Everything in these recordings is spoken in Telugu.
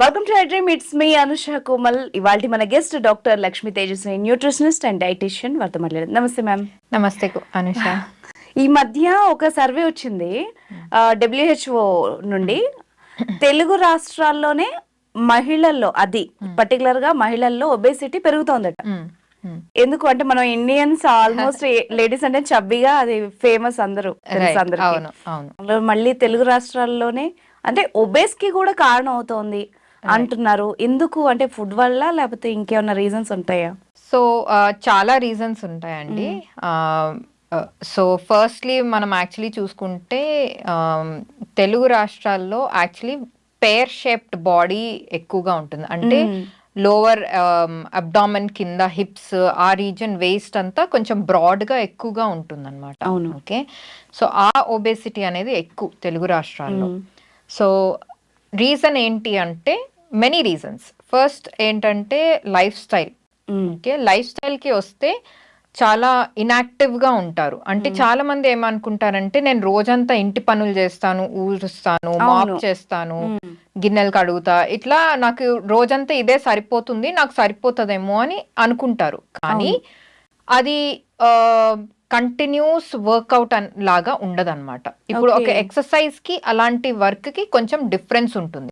Welcome to dream it's me Anusha Komal ఇవాళ మన guest doctor Lakshmi Tejaswi nutritionist and dietician వారితో మాట్లాడారు నమస్తే మ్యామ్. నమస్తే అనుష. ఈ మధ్య ఒక సర్వే వచ్చింది డబ్ల్యూహెచ్ఓ నుండి. తెలుగు రాష్ట్రాల్లోనే మహిళల్లో అది పర్టికులర్గా మహిళల్లో ఒబేసిటీ పెరుగుతోందట. ఎందుకు అంటే మనం ఇండియన్స్ ఆల్మోస్ట్ లేడీస్ అంటే చబ్బిగా అది ఫేమస్ అందరూ అందులో మళ్ళీ తెలుగు రాష్ట్రాల్లోనే అంటే ఒబేస్కి కూడా కారణం అవుతోంది అంటున్నారు. ఎందుకు? అంటే ఫుడ్ వల్ల లేకపోతే ఇంకేమైనా రీజన్స్ ఉంటాయా? సో చాలా రీజన్స్ ఉంటాయండి. సో ఫస్ట్లీ మనం యాక్చువల్లీ చూసుకుంటే తెలుగు రాష్ట్రాల్లో యాక్చువల్లీ పేర్ షేప్డ్ బాడీ ఎక్కువగా ఉంటుంది. అంటే లోవర్ అబ్డామన్ కింద హిప్స్ ఆ రీజన్ వేస్ట్ అంతా కొంచెం broad గా ఎక్కువగా ఉంటుంది అనమాట అవును. ఓకే? సో ఆ ఒబేసిటీ అనేది ఎక్కువ తెలుగు రాష్ట్రాల్లో. సో రీజన్ ఏంటి అంటే మెనీ రీజన్స్ ఫస్ట్ ఏంటంటే లైఫ్ స్టైల్ ఓకే లైఫ్ స్టైల్కి వస్తే చాలా inactive గా ఉంటారు. అంటే చాలా మంది ఏమనుకుంటారంటే నేను రోజంతా ఇంటి పనులు చేస్తాను ఊరుస్తాను మాప్ చేస్తాను గిన్నెలు కడుగుతా. ఇట్లా నాకు రోజంతా ఇదే సరిపోతుంది నాకు సరిపోతుందేమో అని అనుకుంటారు. కానీ అది కంటిన్యూస్ వర్కౌట్ లాగా ఉండదన్నమాట. ఇప్పుడు ఒక. ఎక్సర్సైజ్కి అలాంటి వర్క్కి కొంచెం డిఫరెన్స్ ఉంటుంది.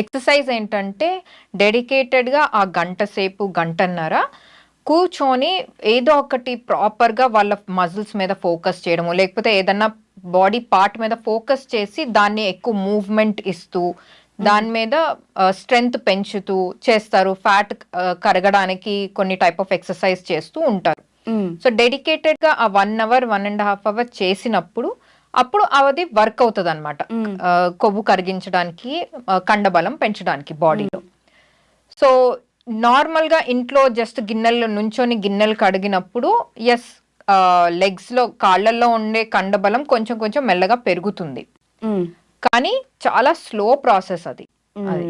ఎక్సర్సైజ్ ఏంటంటే డెడికేటెడ్గా ఆ గంట సేపు గంటన్నర కూర్చొని ఏదో ఒకటి ప్రాపర్గా వాళ్ళ మజిల్స్ మీద ఫోకస్ చేయడము లేకపోతే ఏదన్నా బాడీ పార్ట్ మీద ఫోకస్ చేసి దాన్ని ఎక్కువ మూవ్మెంట్ ఇస్తూ దాని మీద స్ట్రెంగ్త్ పెంచుతూ చేస్తారు. ఫ్యాట్ కరగడానికి కొన్ని టైప్ ఆఫ్ ఎక్సర్సైజ్ చేస్తూ ఉంటారు. సో డెడికేటెడ్గా ఆ one hour one and half hour చేసినప్పుడు అప్పుడు అది వర్క్ అవుతుంది అనమాట కొవ్వు కరిగించడానికి కండబలం పెంచడానికి బాడీలో సో నార్మల్గా ఇంట్లో జస్ట్ గిన్నెలు నుంచొని గిన్నెలు కడిగినప్పుడు ఎస్ లెగ్స్లో కాళ్ళల్లో ఉండే కండబలం కొంచెం కొంచెం మెల్లగా పెరుగుతుంది. కానీ చాలా స్లో ప్రాసెస్ అది. అది.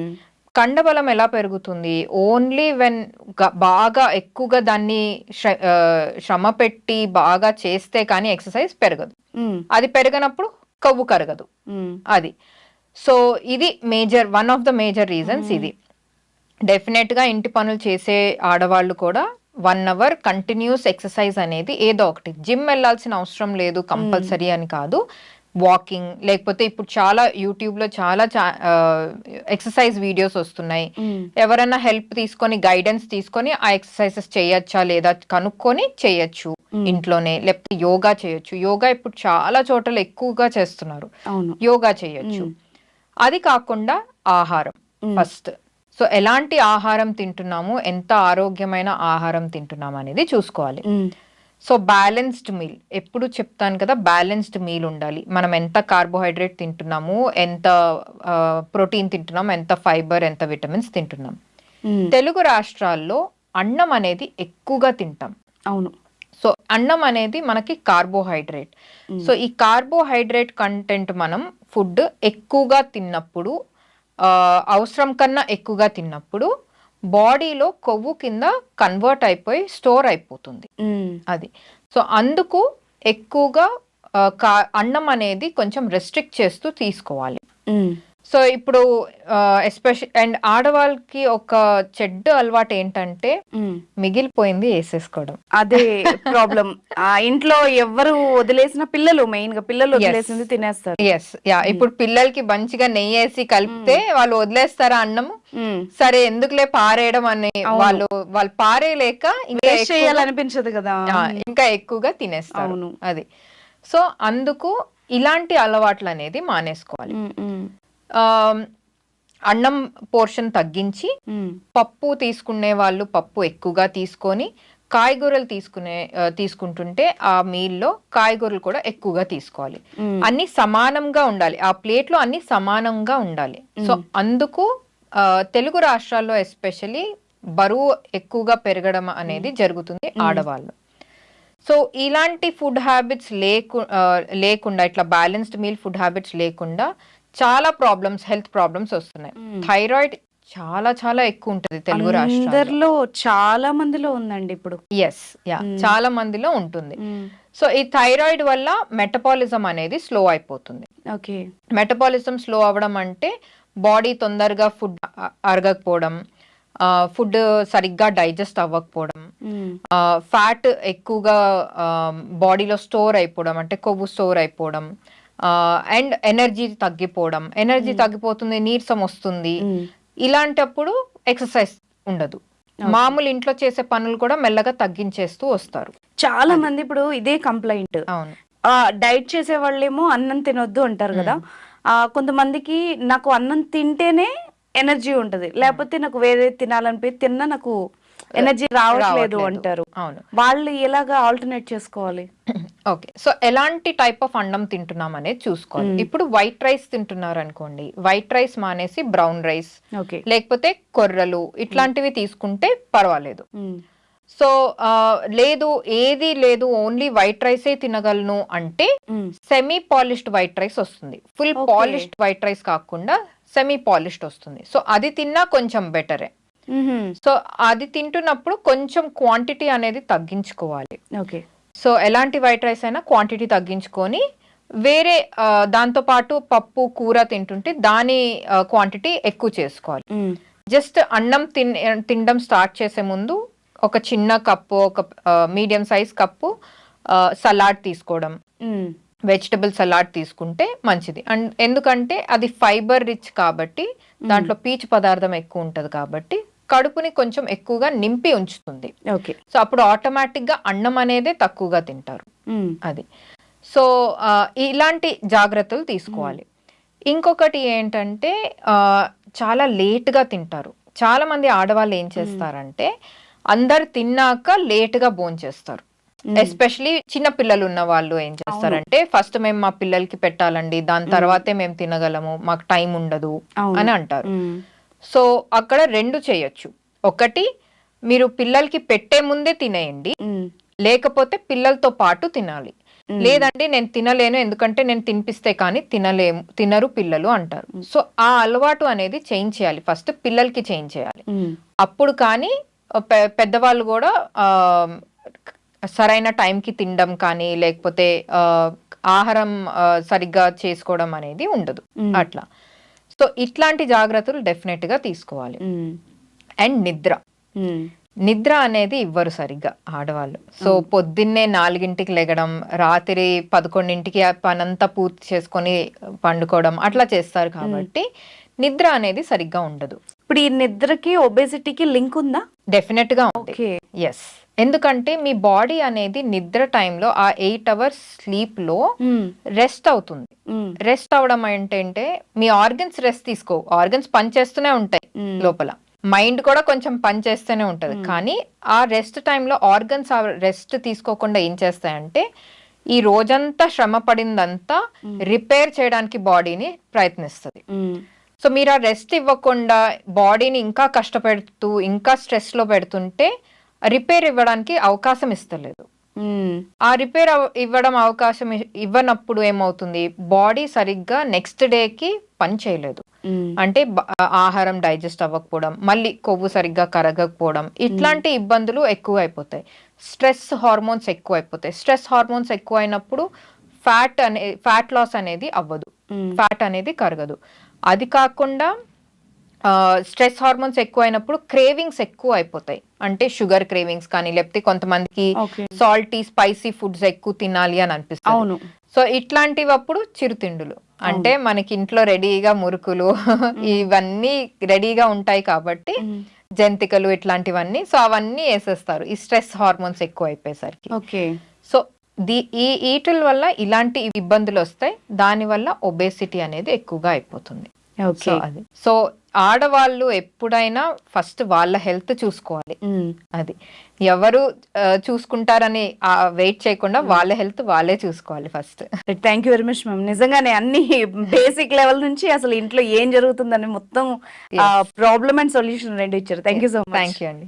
కండబలం ఎలా పెరుగుతుంది? ఓన్లీ వెన్ బాగా ఎక్కువగా దాన్ని శ్రమ పెట్టి బాగా చేస్తే కానీ ఎక్సర్సైజ్ పెరగదు. అది పెరగనప్పుడు కొవ్వు కరగదు. అది. సో ఇది major one of the major reasons ఇది. డెఫినెట్గా ఇంటి పనులు చేసే ఆడవాళ్ళు కూడా వన్ అవర్ కంటిన్యూస్ ఎక్సర్సైజ్ అనేది ఏదో ఒకటి. జిమ్ వెళ్ళాల్సిన అవసరం లేదు కంపల్సరీ అని కాదు. వాకింగ్ లేకపోతే ఇప్పుడు చాలా యూట్యూబ్లో చాలా ఎక్సర్సైజ్ వీడియోస్ వస్తున్నాయి. ఎవరైనా హెల్ప్ తీసుకొని గైడెన్స్ తీసుకొని ఆ ఎక్సర్సైజెస్ చేయొచ్చా లేదా కనుక్కొని చేయొచ్చు ఇంట్లోనే. లేకపోతే యోగా చేయొచ్చు. యోగా ఇప్పుడు చాలా చోట్ల ఎక్కువగా చేస్తున్నారు. యోగా చేయొచ్చు. అది కాకుండా ఆహారం ఫస్ట్. సో ఎలాంటి ఆహారం తింటున్నాము ఎంత ఆరోగ్యమైన ఆహారం తింటున్నాము అనేది చూసుకోవాలి సో బ్యాలెన్స్డ్ మీల్ ఎప్పుడు చెప్తాను కదా బ్యాలెన్స్డ్ మీల్ ఉండాలి. మనం ఎంత కార్బోహైడ్రేట్ తింటున్నాము ఎంత ప్రోటీన్ తింటున్నాము ఎంత ఫైబర్ ఎంత విటమిన్స్ తింటున్నాం. తెలుగు రాష్ట్రాల్లో అన్నం అనేది ఎక్కువగా తింటాం. అవును. సో అన్నం అనేది మనకి కార్బోహైడ్రేట్ సో ఈ కార్బోహైడ్రేట్ కంటెంట్ మనం ఫుడ్ ఎక్కువగా తిన్నప్పుడు అవసరం కన్నా ఎక్కువగా తిన్నప్పుడు బాడీలో కొవ్వు కింద కన్వర్ట్ అయిపోయి స్టోర్ అయిపోతుంది. అది. సో అందుకు ఎక్కువగా అన్నం అనేది కొంచెం రెస్ట్రిక్ట్ చేస్తూ తీసుకోవాలి. సో ఇప్పుడు ఎస్పెషల్ అండ్ ఆడవాళ్ళకి ఒక చెడ్డ అలవాటు ఏంటంటే మిగిలిపోయింది వేసేసుకోవడం. అదే ప్రాబ్లం ఆ ఇంట్లో ఎవరు వదిలేసిన పిల్లలు మెయిన్గా పిల్లలు వదిలేసింది తినేస్తారు. ఎస్ యా ఇప్పుడు పిల్లలకి మంచిగా నెయ్యి వేసి కలిపితే వాళ్ళు వదిలేస్తారా అన్నము. సరే ఎందుకులే పారేయడం అని వాళ్ళు వాళ్ళు పారేయలేక ఇంకా చేయాలనిపించదు కదా. ఇంకా ఎక్కువగా తినేస్తారు. అవును. అది. సో అందుకు ఇలాంటి అలవాట్లు అనేది మానేసుకోవాలి అన్నం పోర్షన్ తగ్గించి. పప్పు తీసుకునే వాళ్ళు పప్పు ఎక్కువగా తీసుకొని కాయగూరలు తీసుకునే తీసుకుంటుంటే ఆ మీల్లో కాయగూరలు కూడా ఎక్కువగా తీసుకోవాలి. అన్ని సమానంగా ఉండాలి. ఆ ప్లేట్లో అన్ని సమానంగా ఉండాలి. సో అందుకు తెలుగు రాష్ట్రాల్లో ఎస్పెషలీ బరువు ఎక్కువగా పెరగడం అనేది జరుగుతుంది ఆడవాళ్ళు. సో ఇలాంటి ఫుడ్ హ్యాబిట్స్ లేకు లేకుండా ఇట్లా బ్యాలెన్స్డ్ మీల్ ఫుడ్ హ్యాబిట్స్ లేకుండా చాలా ప్రాబ్లమ్స్ హెల్త్ ప్రాబ్లమ్స్ వస్తున్నాయి. థైరాయిడ్ చాలా చాలా ఎక్కువ ఉంటుంది తెలుగు రాష్ట్రాల్లో. అందరిలో చాలా మందిలో ఉందండి ఇప్పుడు. ఎస్ యా చాలా మందిలో ఉంటుంది. సో ఈ థైరాయిడ్ వల్ల మెటబాలిజం అనేది స్లో అయిపోతుంది. ఓకే మెటబాలిజం స్లో అవ్వడం అంటే బాడీ తొందరగా ఫుడ్ అరగకపోవడం ఫుడ్ సరిగ్గా డైజెస్ట్ అవ్వకపోవడం. ఫ్యాట్ ఎక్కువగా బాడీలో స్టోర్ అయిపోవడం అంటే కొవ్వు స్టోర్ అయిపోవడం అండ్ ఎనర్జీ తగ్గిపోవడం. ఎనర్జీ తగ్గిపోతుంది నీరసం వస్తుంది. మ్మ్. ఇలాంటప్పుడు ఎక్సర్సైజ్ ఉండదు. మామూలు ఇంట్లో చేసే పనులు కూడా మెల్లగా తగ్గించేస్తూ వస్తారు. చాలా మంది ఇప్పుడు ఇదే కంప్లైంట్ అవును. డైట్ చేసే వాళ్ళేమో అన్నం తినొద్దు అంటారు కదా. ఆ, కొంతమందికి నాకు అన్నం తింటేనే ఎనర్జీ ఉంటది. లేకపోతే నాకు వేరే తినాలనిపి తిన్నా నాకు ఎనర్జీ రావట్లేదు. అంటారు. అవును. వాళ్ళు ఎలాగా ఆల్టర్నేట్ చేసుకోవాలి? ఓకే సో ఎలాంటి టైప్ ఆఫ్ అన్నం తింటున్నాం అనేది చూసుకోవాలి. ఇప్పుడు వైట్ రైస్ తింటున్నారు అనుకోండి వైట్ రైస్ మానేసి బ్రౌన్ రైస్ లేకపోతే కొర్రలు ఇట్లాంటివి తీసుకుంటే పర్వాలేదు. సో ఆ, లేదు ఏది లేదు ఓన్లీ వైట్ రైసే తినగలను అంటే సెమీ పాలిష్డ్ వైట్ రైస్ వస్తుంది. ఫుల్. పాలిష్డ్ వైట్ రైస్ కాకుండా సెమీ పాలిష్డ్ వస్తుంది. సో అది తిన్నా కొంచెం బెటరే సో అది తింటున్నప్పుడు కొంచెం క్వాంటిటీ అనేది తగ్గించుకోవాలి. ఓకే సో ఎలాంటి వైట్ రైస్ అయినా క్వాంటిటీ తగ్గించుకొని వేరే దాంతో పాటు పప్పు కూర తింటుంటే దాని క్వాంటిటీ ఎక్కువ చేసుకోవాలి. జస్ట్ అన్నం తిన్ తినడం స్టార్ట్ చేసే ముందు ఒక చిన్న కప్పు ఒక మీడియం సైజ్ కప్పు సలాడ్ తీసుకోవడం. వెజిటబుల్ సలాడ్ తీసుకుంటే మంచిది. అండ్ ఎందుకంటే అది ఫైబర్ రిచ్ కాబట్టి దాంట్లో పీచు పదార్థం ఎక్కువ ఉంటుంది కాబట్టి కడుపుని కొంచెం ఎక్కువగా నింపి ఉంచుతుంది. ఓకే. సో అప్పుడు ఆటోమేటిక్గా అన్నం అనేదే తక్కువగా తింటారు. అది. సో ఇలాంటి జాగ్రత్తలు తీసుకోవాలి. ఇంకొకటి ఏంటంటే చాలా లేట్గా తింటారు. చాలా మంది ఆడవాళ్ళు ఏం చేస్తారంటే అందరు తిన్నాక లేట్గా భోంచేస్తారు ఎస్పెషలీ చిన్న పిల్లలు ఉన్న వాళ్ళు ఏం చేస్తారంటే ఫస్ట్ మేము మా పిల్లలకి పెట్టాలండి దాని తర్వాతే మేము తినగలము మాకు టైం ఉండదు. అని అంటారు. సో అక్కడ రెండు చేయొచ్చు. ఒకటి మీరు పిల్లలకి పెట్టే ముందే తినేయండి. లేకపోతే పిల్లలతో పాటు తినాలి. లేదంటే నేను తినలేను ఎందుకంటే నేను తినిపిస్తే కానీ తినలేము తినరు పిల్లలు అంటారు. సో ఆ అలవాటు అనేది చేంజ్ చేయాలి. ఫస్ట్ పిల్లలకి చేంజ్ చేయాలి. అప్పుడు కానీ పెద్దవాళ్ళు కూడా సరైన టైంకి తినడం కానీ లేకపోతే ఆహారం సరిగ్గా చేసుకోవడం అనేది ఉండదు. అట్లా. సో ఇట్లాంటి జాగ్రత్తలు డెఫినెట్గా తీసుకోవాలి. అండ్ నిద్ర. నిద్ర అనేది ఇవ్వరు సరిగ్గా ఆడవాళ్ళు. సో పొద్దున్నే నాలుగింటికి లెగడం రాత్రి పదకొండింటికి పనంతా పూర్తి చేసుకొని పండుకోవడం అట్లా చేస్తారు కాబట్టి నిద్ర అనేది సరిగ్గా ఉండదు. ఇప్పుడు ఈ నిద్రకి ఒబేసిటీకి లింక్ ఉందా? డెఫినెట్గా ఎస్ ఎందుకంటే మీ బాడీ అనేది నిద్ర టైంలో ఆ ఎయిట్ అవర్స్ స్లీప్లో రెస్ట్ అవుతుంది. రెస్ట్ అవడం ఏంటంటే మీ ఆర్గన్స్ రెస్ట్ తీసుకో. ఆర్గన్స్ పనిచేస్తూనే ఉంటాయి లోపల. మైండ్ కూడా కొంచెం పనిచేస్తూనే ఉంటది. కానీ ఆ రెస్ట్ టైంలో ఆర్గన్స్ ఆ రెస్ట్ తీసుకోకుండా ఏం చేస్తాయంటే ఈ రోజంతా శ్రమ పడిందంతా రిపేర్ చేయడానికి బాడీని ప్రయత్నిస్తుంది. సో మీరు ఆ రెస్ట్ ఇవ్వకుండా బాడీని ఇంకా కష్టపెడుతూ ఇంకా స్ట్రెస్లో పెడుతుంటే రిపేర్ ఇవ్వడానికి అవకాశం ఇస్తలేదు. ఆ రిపేర్ ఇవ్వడం అవకాశం ఇవ్వనప్పుడు ఏమవుతుంది? బాడీ సరిగ్గా నెక్స్ట్ డేకి పని చేయలేదు. అంటే బ- ఆహారం డైజెస్ట్ అవ్వకపోవడం మళ్ళీ కొవ్వు సరిగ్గా కరగకపోవడం ఇట్లాంటి ఇబ్బందులు ఎక్కువ అయిపోతాయి స్ట్రెస్ హార్మోన్స్ ఎక్కువ అయిపోతాయి స్ట్రెస్ హార్మోన్స్ ఎక్కువ అయినప్పుడు ఫ్యాట్ అనే ఫ్యాట్ లాస్ అనేది అవ్వదు. ఫ్యాట్ అనేది కరగదు. అది కాకుండా స్ట్రెస్ హార్మోన్స్ ఎక్కువ అయినప్పుడు క్రేవింగ్స్ ఎక్కువ అయిపోతాయి అంటే షుగర్ క్రేవింగ్స్ కానీ లేకపోతే కొంతమందికి సాల్టీ స్పైసీ ఫుడ్స్ ఎక్కువ తినాలి అని అనిపిస్తుంది. అవును. సో ఇట్లాంటివి అప్పుడు చిరుతిండులు. అంటే మనకి ఇంట్లో రెడీగా మురుకులు ఇవన్నీ రెడీగా ఉంటాయి కాబట్టి జంతికలు ఇట్లాంటివన్నీ. సో అవన్నీ వేసేస్తారు. ఈ స్ట్రెస్ హార్మోన్స్ ఎక్కువ అయిపోయేసరికి ఓకే. సో ది ఈ ఈటల వల్ల ఇలాంటి ఇబ్బందులు వస్తాయి. దాని వల్ల ఒబేసిటీ అనేది ఎక్కువగా అయిపోతుంది. సో అది. సో ఆడవాళ్ళు ఎప్పుడైనా ఫస్ట్ వాళ్ళ హెల్త్ చూసుకోవాలి. అది. ఎవరు ఆ, చూసుకుంటారని వెయిట్ చేయకుండా వాళ్ళ హెల్త్ వాళ్ళే చూసుకోవాలి first. Thank you very much ma'am నిజంగానే అన్ని బేసిక్ లెవెల్ నుంచి అసలు ఇంట్లో ఏం జరుగుతుందని మొత్తం ప్రాబ్లమ్ అండ్ సొల్యూషన్ రెండు ఇచ్చారు thank you so much thank you అండి.